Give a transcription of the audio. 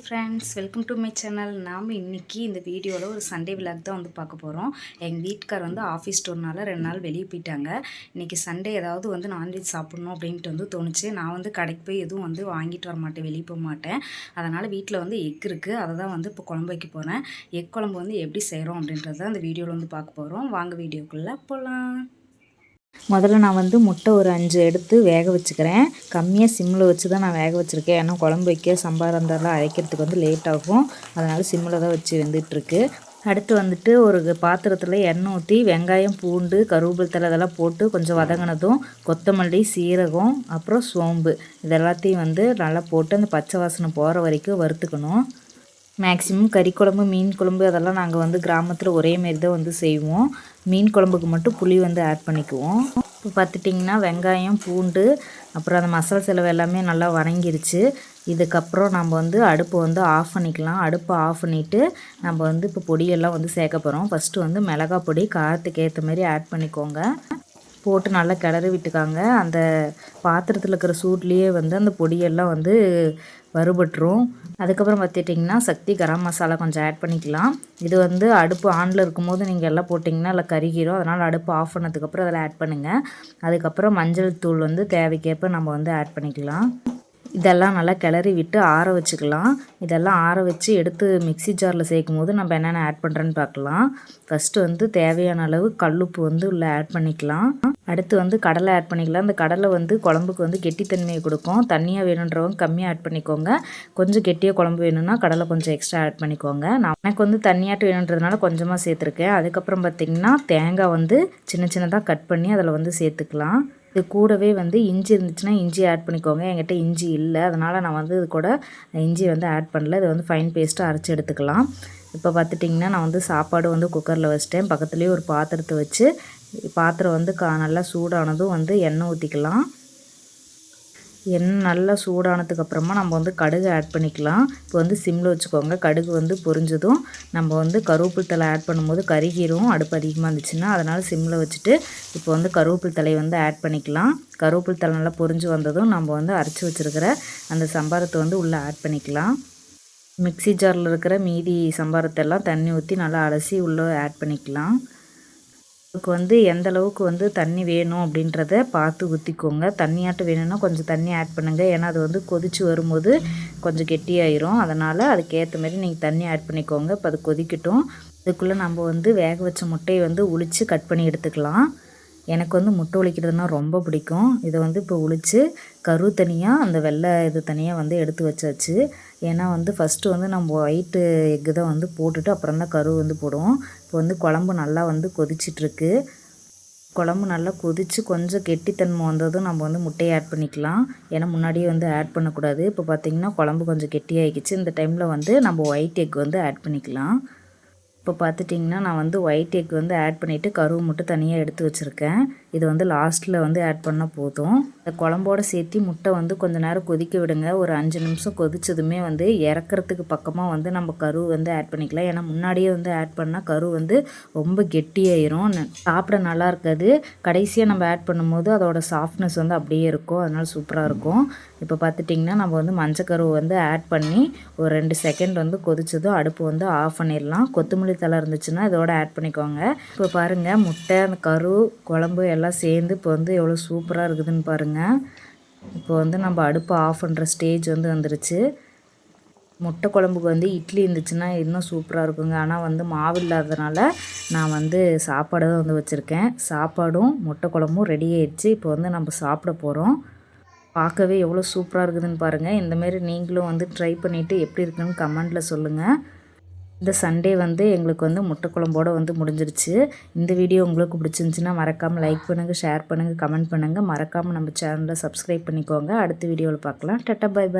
Hi friends welcome to my channel நாம் இன்றைக்கி இந்த வீடியோவில் ஒரு சண்டே விளாக் தான் வந்து பார்க்க போகிறோம் எங்கள் வீட்டுக்கார் வந்து ஆஃபீஸ் டூர்னால் ரெண்டு நாள் வெளியே போயிட்டாங்க. இன்றைக்கி சண்டே ஏதாவது வந்து நான்வெஜ் சாப்பிட்ணும் அப்படின்ட்டு வந்து தோணுச்சு. நான் வந்து கடைக்கு போய் எதுவும் வந்து வாங்கிட்டு வர மாட்டேன். வெளியே போக மாட்டேன். அதனால் வீட்டில் வந்து எக் இருக்குது அதை தான் வந்து இப்போ குழம்பு வைக்க போகிறேன் எக் குழம்பு வந்து எப்படி செய்கிறோம் அப்படின்றது தான் இந்த வீடியோவில் வந்து பார்க்க போகிறோம் வாங்க வீடியோக்குள்ளே போகலாம் முதல்ல நான் வந்து முட்டை ஒரு அஞ்சு எடுத்து வேக வச்சுக்கிறேன். கம்மியாக சிம்மில் வச்சு தான் நான் வேக வச்சுருக்கேன். ஏன்னா குழம்பு வைக்க சம்பாரம் இருந்தாலும் அரைக்கிறதுக்கு வந்து லேட் ஆகும். அதனால் சிம்மில் தான் வச்சு வெந்துட்டுருக்கு அடுத்து வந்துட்டு ஒரு பாத்திரத்தில் எண்ணெய் ஊற்றி வெங்காயம் பூண்டு கருவேப்பில் தலை இதெல்லாம் போட்டு கொஞ்சம் வதங்கினதும் கொத்தமல்லி சீரகம் அப்புறம் சோம்பு இதெல்லாத்தையும் வந்து நல்லா போட்டு அந்த பச்சை வாசனை போகிற வரைக்கும் வறுத்துக்கணும். மேக்ஸிமம் கறி குழம்பு மீன் குழம்பு அதெல்லாம் நாங்கள் வந்து கிராமத்தில் ஒரே மாரி தான் வந்து செய்வோம். மீன் குழம்புக்கு மட்டும் புளி வந்து ஆட் பண்ணிக்குவோம். இப்போ பார்த்துட்டிங்கன்னா வெங்காயம் பூண்டு அப்புறம் அந்த மசாலா செலவு எல்லாமே நல்லா வணங்கிருச்சு இதுக்கப்புறம் நம்ம வந்து அடுப்பை வந்து ஆஃப் பண்ணிக்கலாம். அடுப்பை ஆஃப் பண்ணிவிட்டு நம்ம வந்து இப்போ பொடியெல்லாம் வந்து சேர்க்க போகிறோம் ஃபஸ்ட்டு வந்து மிளகா பொடி காரத்துக்கு ஏற்ற மாதிரி ஆட் பண்ணிக்கோங்க. போட்டு நல்லா கிளறி விட்டுக்காங்க. அந்த பாத்திரத்தில் இருக்கிற சூட்லேயே வந்து அந்த பொடியெல்லாம் வந்து வறுபட்டுரும். அதுக்கப்புறம் பார்த்துட்டிங்கன்னா சக்தி கரம் மசாலா கொஞ்சம் ஆட் பண்ணிக்கலாம். இது வந்து அடுப்பு ஆனில் இருக்கும்போது நீங்கள் எல்லாம் போட்டிங்கன்னா இல்லை கருகிரும். அதனால் அடுப்பு ஆஃப் பண்ணதுக்கப்புறம் அதில் ஆட் பண்ணுங்கள் அதுக்கப்புறம் மஞ்சள் தூள் வந்து தேவைக்கேற்ப நம்ம வந்து ஆட் பண்ணிக்கலாம். இதெல்லாம் நல்லா கிளறி விட்டு ஆற வச்சுக்கலாம். இதெல்லாம் ஆற வச்சு எடுத்து மிக்சி ஜாரில் சேர்க்கும் போது நம்ம என்னென்ன ஆட் பண்ணுறேன்னு பார்க்கலாம். ஃபஸ்ட்டு வந்து தேவையான அளவு கல்லுப்பு வந்து உள்ளே ஆட் பண்ணிக்கலாம். அடுத்து வந்து கடலை ஆட் பண்ணிக்கலாம். அந்த கடலை வந்து குழம்புக்கு வந்து கெட்டித்தன்மையை கொடுக்கும். தண்ணியாக வேணுன்றவங்க கம்மியாக ஆட் பண்ணிக்கோங்க. கொஞ்சம் கெட்டியாக குழம்பு வேணும்னா கடலை கொஞ்சம் எக்ஸ்ட்ரா ஆட் பண்ணிக்கோங்க. நான் எனக்கு வந்து தண்ணியாட்டு வேணுன்றதுனால கொஞ்சமாக சேர்த்துருக்கேன். அதுக்கப்புறம் பார்த்திங்கன்னா தேங்காய் வந்து சின்ன சின்னதாக கட் பண்ணி அதில் வந்து சேர்த்துக்கலாம். இது கூடவே வந்து இஞ்சி இருந்துச்சுன்னா இஞ்சி ஆட் பண்ணிக்கோங்க. என்கிட்ட இஞ்சி இல்லை. அதனால் நான் வந்து இது கூட இஞ்சி வந்து ஆட் பண்ணல. இது வந்து ஃபைன் பேஸ்ட்டாக அரைச்சி எடுத்துக்கலாம். இப்போ பார்த்துட்டிங்கன்னா நான் வந்து சாப்பாடு வந்து குக்கரில் வச்சிட்டேன். பக்கத்துலேயே ஒரு பாத்திரத்தை வச்சு பாத்திரம் வந்து கா நல்லா சூடானதும் வந்து எண்ணெய் ஊற்றிக்கலாம் எண்ணெய் நல்லா சூடானதுக்கப்புறமா நம்ம வந்து கடுகு ஆட் பண்ணிக்கலாம். இப்போ வந்து சிம்மில் வச்சுக்கோங்க. கடுகு வந்து பொரிஞ்சதும் நம்ம வந்து கருவேப்பில் தலை ஆட் பண்ணும்போது கருகிரும். அடுப்பு அதிகமாக இருந்துச்சுன்னா அதனால் சிம்மில் வச்சுட்டு இப்போ வந்து கருவேப்பில் தலை வந்து ஆட் பண்ணிக்கலாம். கருவேப்பில் தலை நல்லா பொரிஞ்சு வந்ததும் நம்ம வந்து அரைச்சி வச்சுருக்கிற அந்த சம்பாரத்தை வந்து உள்ளே ஆட் பண்ணிக்கலாம். மிக்சி ஜாரில் இருக்கிற மீதி சம்பாரத்தெல்லாம் தண்ணி ஊற்றி நல்லா அலசி உள்ளே ஆட் பண்ணிக்கலாம். அதுக்கு வந்து எந்த அளவுக்கு வந்து தண்ணி வேணும் அப்படின்றத பார்த்து ஊற்றிக்கோங்க தண்ணியாட்டம் வேணும்னா கொஞ்சம் தண்ணி ஆட் பண்ணுங்கள் ஏன்னா அது வந்து கொதித்து வரும்போது கொஞ்சம் கெட்டியாயிரும். அதனால் அதுக்கேற்ற மாதிரி நீங்கள் தண்ணி ஆட் பண்ணிக்கோங்க. இப்போ அது கொதிக்கட்டும். அதுக்குள்ளே நம்ம வந்து வேக வச்ச முட்டையை வந்து உளித்து கட் பண்ணி எடுத்துக்கலாம். எனக்கு வந்து முட்டை ஒழிக்கிறதுனா ரொம்ப பிடிக்கும். இதை வந்து இப்போ உளித்து கரு தனியாக அந்த வெள்ளை இது தனியாக வந்து எடுத்து வச்சாச்சு. ஏன்னா வந்து ஃபஸ்ட்டு வந்து நம்ம ஒயிட்டு எக்கு தான் வந்து போட்டுட்டு அப்புறம் தான் கரு வந்து போடுவோம். இப்போ வந்து குழம்பு நல்லா வந்து கொதிச்சிட்ருக்கு. குழம்பு நல்லா கொதித்து கொஞ்சம் கெட்டித்தன்மை வந்ததும் நம்ம வந்து முட்டையை ஆட் பண்ணிக்கலாம். ஏன்னா முன்னாடியே வந்து ஆட் பண்ணக்கூடாது. இப்போ பார்த்திங்கன்னா குழம்பு கொஞ்சம் கெட்டியாகிடுச்சு இந்த டைமில் வந்து நம்ம ஒயிட் எக் வந்து ஆட் பண்ணிக்கலாம். இப்போ பார்த்துட்டிங்கன்னா நான் வந்து ஒயிட் எக் வந்து ஆட் பண்ணிவிட்டு கருவு மட்டும் தனியாக எடுத்து வச்சுருக்கேன். இது வந்து லாஸ்ட்டில் வந்து ஆட் பண்ணால் போதும். இந்த குழம்போட சேர்த்து முட்டை வந்து கொஞ்ச நேரம் கொதிக்க விடுங்க. ஒரு அஞ்சு நிமிஷம் கொதிச்சதுமே வந்து இறக்குறதுக்கு பக்கமாக வந்து நம்ம கரு வந்து ஆட் பண்ணிக்கலாம். ஏன்னா முன்னாடியே வந்து ஆட் பண்ணால் கரு வந்து ரொம்ப கெட்டியாயிரும். சாப்பிட நல்லா இருக்காது. கடைசியாக நம்ம ஆட் பண்ணும்போது அதோட சாஃப்ட்னஸ் வந்து அப்படியே இருக்கும். அதனால் சூப்பராக இருக்கும். இப்போ பார்த்துட்டிங்கன்னா நம்ம வந்து மஞ்சக்கருவை வந்து ஆட் பண்ணி ஒரு ரெண்டு செகண்ட் வந்து கொதிச்சதும் அடுப்பு வந்து ஆஃப் பண்ணிடலாம். கொத்தமல்லி தலை இருந்துச்சுன்னா இதோட ஆட் பண்ணிக்கோங்க. இப்போ பாருங்கள் முட்டை அந்த கரு குழம்பு எல்லாம் எல்லாம் சேர்ந்து இப்போ வந்து எவ்வளோ சூப்பராக இருக்குதுன்னு பாருங்கள் இப்போ வந்து நம்ம அடுப்பு ஆஃப் பண்ணுற ஸ்டேஜ் வந்து வந்துருச்சு. முட்டை குழம்புக்கு வந்து இட்லி இருந்துச்சுன்னா இன்னும் சூப்பராக இருக்குங்க. ஆனால் வந்து மாவு இல்லாததுனால நான் வந்து சாப்பாடு தான் வந்து வச்சுருக்கேன். சாப்பாடும் முட்டை குழம்பும் ரெடி ஆயிடுச்சு. இப்போ வந்து நம்ம சாப்பிட போகிறோம் பார்க்கவே எவ்வளோ சூப்பராக இருக்குதுன்னு பாருங்கள் இந்தமாரி நீங்களும் வந்து ட்ரை பண்ணிவிட்டு எப்படி இருக்குன்னு கமெண்டில் சொல்லுங்கள் இந்த சண்டே வந்து எங்களுக்கு வந்து முட்டை குழம்போடு வந்து முடிஞ்சிருச்சு. இந்த வீடியோ உங்களுக்கு பிடிச்சிருந்துச்சின்னா மறக்காமல் லைக் பண்ணுங்கள் ஷேர் பண்ணுங்கள் கமெண்ட் பண்ணுங்கள் மறக்காமல் நம்ம சேனலில் சப்ஸ்கிரைப் பண்ணிக்கோங்க. அடுத்த வீடியோவில் பார்க்கலாம். Ta-ta by by